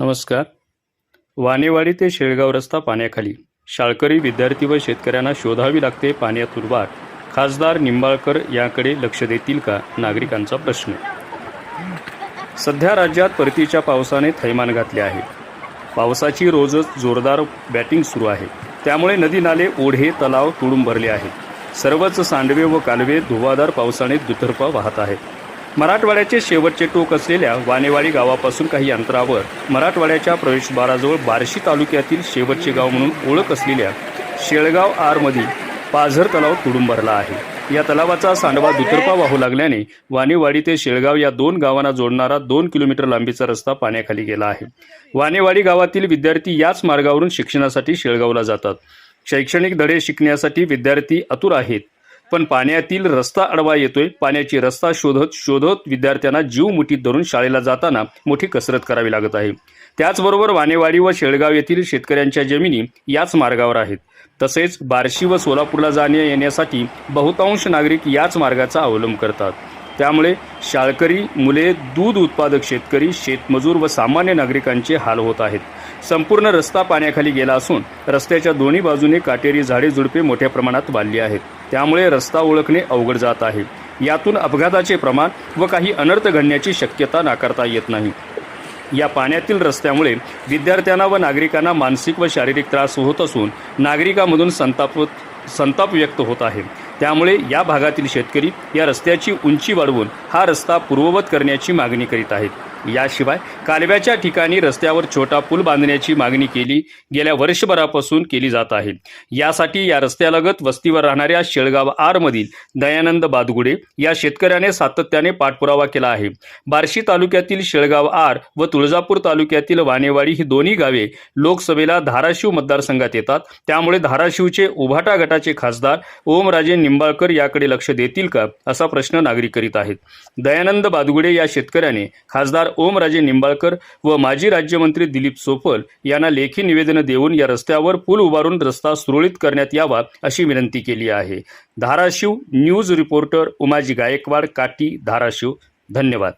नमस्कार. वानेवाडी ते शेळगाव रस्ता पाण्याखाली शाळकरी विद्यार्थी व शेतकऱ्यांना शोधावी लागते पाण्यातून वाट खासदार निंबाळकर याकडे लक्ष देतील का? नागरिकांचा प्रश्न. सध्या राज्यात परतीच्या पावसाने थैमान घातले आहे. पावसाची रोजच जोरदार बॅटिंग सुरू आहे. त्यामुळे नदी नाले ओढे तलाव तुडून भरले आहेत. सर्वच सांडवे व कालवे धुवाधार पावसाने दुतर्फा वाहत आहेत. मराठवाड्याचे शेवटचे टोक असलेल्या वानेवाडी गावापासून काही अंतरावर मराठवाड्याच्या प्रवेशद्वाराजवळ बार्शी तालुक्यातील शेवटचे गाव म्हणून ओळख असलेल्या शेळगाव आरमधील पाझर तलाव तुडून भरला आहे. या तलावाचा सांडवा दुतर्फा वाहू लागल्याने वानेवाडी ते शेळगाव या दोन गावांना जोडणारा दोन किलोमीटर लांबीचा रस्ता पाण्याखाली गेला आहे. वानेवाडी गावातील विद्यार्थी याच मार्गावरून शिक्षणासाठी शेळगावला जातात. शैक्षणिक धडे शिकण्यासाठी विद्यार्थी आतुर आहेत. पण पाण्यातील रस्ता अडवा येतोय. पाण्याची रस्ता शोधत शोधत विद्यार्थ्यांना जीव मुठीत धरून शाळेला जाताना मोठी कसरत करावी लागत आहे. त्याचबरोबर वानेवाडी व शेळगाव येथील शेतकऱ्यांच्या जमिनी याच मार्गावर आहेत. तसेच बार्शी व सोलापूरला जाण्या येण्यासाठी बहुतांश नागरिक याच मार्गाचा अवलंब करतात. त्यामुळे शाळकरी मुले दूध उत्पादक शेतकरी शेतमजूर व सामान्य नागरिकांचे हाल होत आहेत. संपूर्ण रस्ता पाण्याखाली गेला असून रस्त्याच्या दोन्ही बाजूने काटेरी झाडे झुडपे मोठ्या प्रमाणात वाढली आहेत. त्यामुळे रस्ता ओळखणे अवघड जात आहे. यातून अपघाताचे प्रमाण व काही अनर्थ घडण्याची शक्यता नाकारता येत नाही. या पाण्यातील रस्त्यामुळे विद्यार्थ्यांना व नागरिकांना मानसिक व शारीरिक त्रास होत असून नागरिकांमधून संताप संताप व्यक्त होत आहे. त्यामुळे या भागातील शेतकरी या रस्त्याची उंची वाढवून हा रस्ता पूर्ववत करण्याची मागणी करीत आहेत. याशिवाय कालव्याच्या ठिकाणी रस्त्यावर छोटा पूल बांधण्याची मागणी केली गेल्या वर्षभरापासून केली जात आहे. यासाठी या रस्त्यालगत वस्तीवर राहणाऱ्या शेळगाव आरमधील दयानंद बादगुडे या शेतकऱ्याने सातत्याने पाठपुरावा केला आहे. बार्शी तालुक्यातील शेळगाव आर व तुळजापूर तालुक्यातील वानेवाडी ही दोन्ही गावे लोकसभेला धाराशिव मतदारसंघात येतात. त्यामुळे धाराशिवचे उभाटा गटाचे खासदार ओमराजे निंबाळकर याकडे लक्ष देतील का असा प्रश्न नागरिक करीत आहेत. दयानंद बादगुडे या शेतकऱ्याने खासदार ओमराजे निंबाळकर व माजी राज्यमंत्री दिलीप सोपल यांना लेखी निवेदन देऊन या रस्त्यावर पूल उभारून रस्ता सुरळीत करण्यात यावा अशी विनंती केली आहे. Dharashiv news reporter Umaji Gaikwad Kati Dharashiv. धन्यवाद.